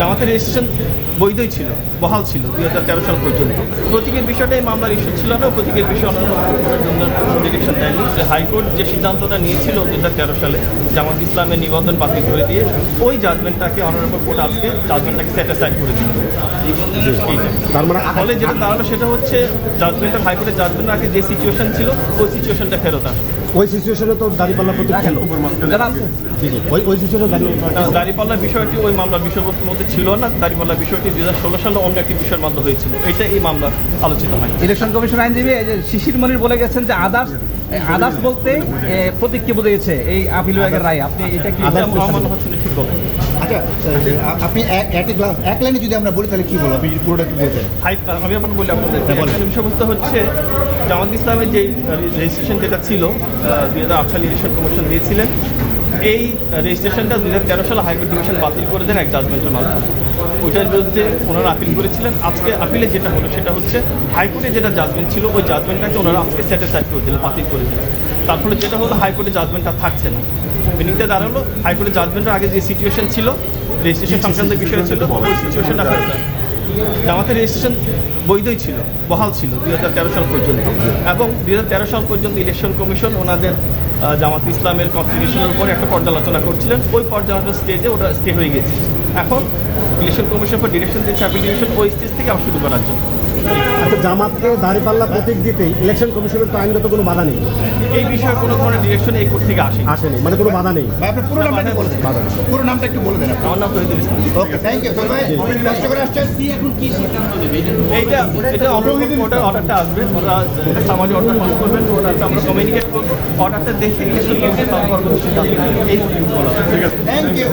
জামাতের রেজিস্ট্রেশন বৈধই ছিল বহাল ছিল দুই হাজার তেরো সাল পর্যন্ত। প্রতীকের বিষয়টাই মামলার ইস্যু ছিল না প্রতীকের বিষয়ে অন্যান্য ডিরেকশন দেয়নি। যে হাইকোর্ট যে সিদ্ধান্তটা নিয়েছিল দুই হাজার তেরো সালে জামাত ইসলামের নিবন্ধন বাতিল করে দিয়ে ওই জাজমেন্টটাকে অনারেবল কোর্ট আজকে জাজমেন্টটাকে স্যাটিসফাইড করে দিল মানে ফলে যেটা দাঁড়াল সেটা হচ্ছে জাজমেন্টের হাইকোর্টের জাজমেন্টের আগে যে সিচুয়েশন ছিল ওই সিচুয়েশনটা ফেরত আসবে। ওই সিচুয়েশনে তো দাঁড়িপাল্লা প্রতীক ছিল জি জি। ওই ওই সিচুয়েশনে দাঁড়িপাল্লা বিষয়টি ওই মামলার বিষয়বস্তুর মধ্যে ছিল না। দাঁড়িপাল্লা বিষয়টি দুই হাজার ষোলো সালে অন্য একটি বিষয়ের মাধ্যমে হয়েছিল। এটা এই মামলার আলোচিত হয়। ইলেকশন কমিশন আইনজীবী শিশির মনির বলে গেছেন যে আদার্স আদার্স বলতে প্রতীককে বোঝাইছে এই আপিল বিভাগের রায় আপনি এটা কি ঠিক আচ্ছা আপনি এক- লাইনে যদি আমরা বলি তাহলে কি বলব? আপনি পুরোটা কি বলতেন। আমি আপনার বলি আপনাদের। হ্যাঁ। বিষয়বস্তু হচ্ছে জামাত ইসলামের যে রেজিস্ট্রেশন যেটা ছিল দুই হাজার আট সালে ইলেকশন কমিশন দিয়েছিলেন এই রেজিস্ট্রেশনটা দুই হাজার তেরো সালে হাইকোর্ট ডিভিশন বাতিল করে দেন এক জাজমেন্টের মাধ্যমে। ওইটার বিরুদ্ধে ওনারা আপিল করেছিলেন। আজকে আপিলে যেটা হলো সেটা হচ্ছে হাইকোর্টে যেটা জাজমেন্ট ছিল ওই জাজমেন্টটাকে ওনারা আজকে স্যাটিসফাইড করে দিলেন বাতিল করে দিলেন। তার ফলে যেটা হলো হাইকোর্টে জাজমেন্টটা থাকছে না। মিনিংটা দাঁড়াল হাইকোর্টে জাজমেন্টের আগে যে সিচুয়েশন ছিল রেজিস্ট্রেশন সংক্রান্ত বিষয় ছিল ওই সিচুয়েশনটা। জামাতের রেজিস্ট্রেশন বৈধই ছিল বহাল ছিল দুই হাজার তেরো সাল পর্যন্ত। এবং দুই হাজার তেরো সাল পর্যন্ত ইলেকশন কমিশন ওনাদের জামাত ইসলামের কনস্টিটিউশনের উপরে একটা পর্যালোচনা করছিলেন। ওই পর্যালোচনা স্টেজে ওটা স্টে হয়ে গেছে। এখন ইলেকশন কমিশন ফর ডিরেকশন দিয়েছে অ্যাপ্লিকেশন ওই স্টেজ থেকে আবার শুরু করার জন্য। আচ্ছা জামাতকে দাঁড়িপাল্লা প্রতীক দিতে ইলেকশন কমিশনের তো আইনগত কোনো বাধা নেই। এই বিষয়ে কোনো ধরনের ডিরেকশন এই কোর্ট থেকে আসে আসেনি মানে কোনো বাধা নেই। ভাই আপনার পুরো নামটা বলে দেন। পুরো নামটা একটু বলে দেন আমার নাম Tohidul Islam. Okay thank you ভাই কষ্ট করে আসছেন। এইটা এটা অনারেবল কোর্টের অর্ডারটা আসবে। ওরা সামাজিক অর্ডার পাস করবেন। ওটা হচ্ছে আমরা কমিউনিকেট করব। অর্ডারটা দেখে ইলেকশন কমিশন পরবর্তী সিদ্ধান্ত নেবে। এই বলা ঠিক আছে। Thank you